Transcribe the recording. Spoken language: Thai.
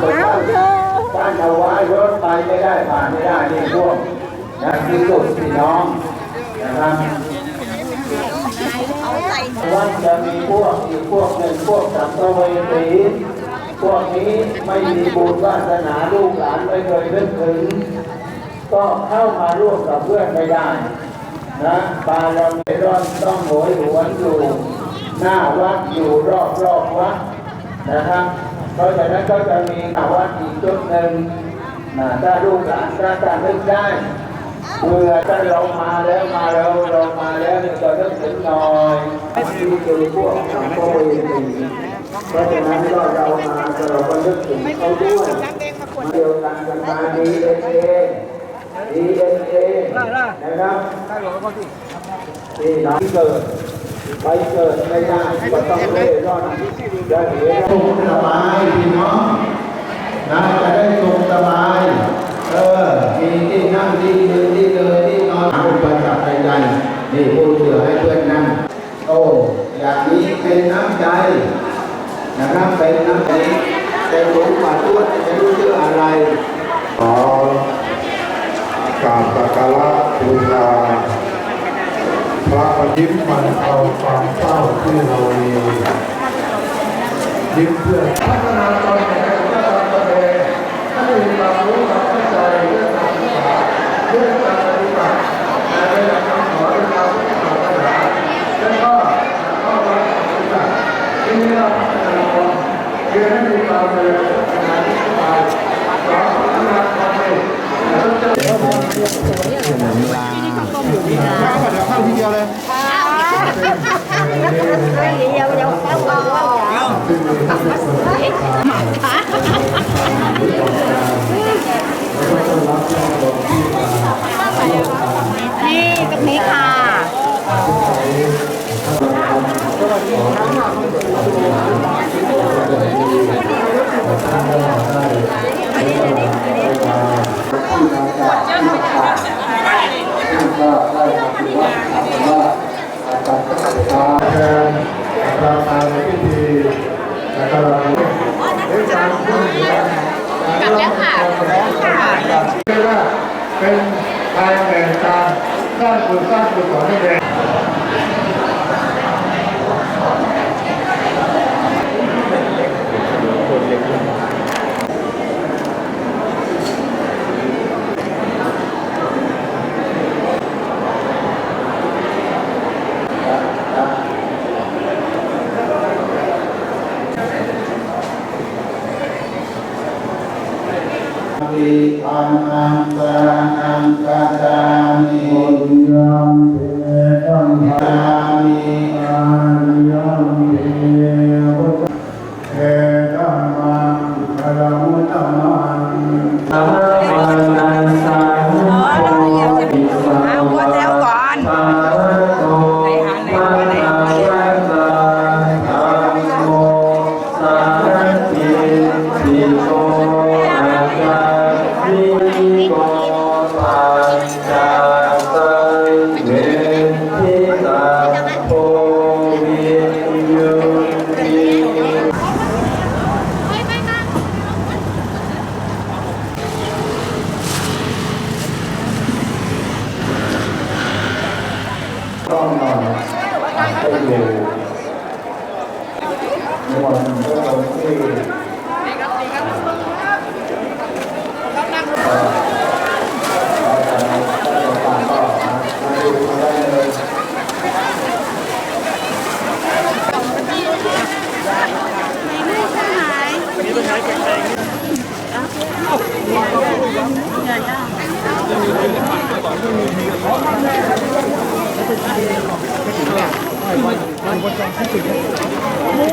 เอาเธอการถวายรถไปไม่ได้ผ่านไม่ได้นี่พวกนักที่สุดพี่น้องนะครับวัดจะมีพวกอีกพวกหนึ่งพวกสัมภเวสีพวกนี้ไม่มีบุญวาสนาลูกหลานไม่เคยเลื่อนถึง ก็เข้ามาร่วมกับเพื่อนไม่ได้นะบาลอนร่อนต้องโหยหวนอยู่ หน้าวัดอยู่รอบรอบวัดนะครับ เพราะฉะนั้นก็จะมีหน้าวัดอีกจุดหนึ่งนะถ้าลูกหลานถ้าจะนึกได้เมื่อถ้าเรามาแล้วมาเราเรามาแล้วนี่ก็นึกถึงหน่อยที่คือพวกสังโฆเวสีเพราะฉะนั้นก็เรามาเราก็นึกถึงเขาด้วยเดียวกันกันมาดีเอ็นเอดีเอ็นเอนะครับที่น้องเกิด ไปเกิดไม่ได้ก็ต้องเล่ร่อนจะเหลือสุขสบายพี่น้องนะจะได้สุขสบาย เออ มีที่นั่งที่ยืนที่เดินที่นอนอุปสรรคใดๆนี่พูดเสือให้เพื่อนนั่งโอ้อย่างนี้เป็นน้ำใจนะครับเป็นน้ำใจเป็นหลวงป่ทวดจะรู้ชื่ออะไรขอกราบสักการะบูชาพระประ ยิ้มมันเอาความเศร้าที่เรามียิ้มเพื่อพัฒนาตนเองพัฒนาตนเองให้มีความรู้ความเข้าใจเรื่องการศึกษาเรื่องการปฏิบัติในเรื่องคำสอนในทางพุทธศาสนาและก็เข้าวัดปฏิบัติที่เรียกว่าพัฒนาตนเพื่อให้มีความเจริญพัฒนาที่สบายสอนพัฒนาตนเองแล้วก็จะเรียนี่ เรียกว่าเป็นทางแห่งการสร้างบุญสร้างกุศลให้แก่ วิอันอังสานังกาจามิบุญยมเทตังหามิอา à, cái điều nhưng mà mình có một cái Hãy subscribe cho kênh Ghiền Mì Gõ Để không bỏ lỡ những video hấp dẫn คุณผู้ชมท่านใดมีความคิดเห็น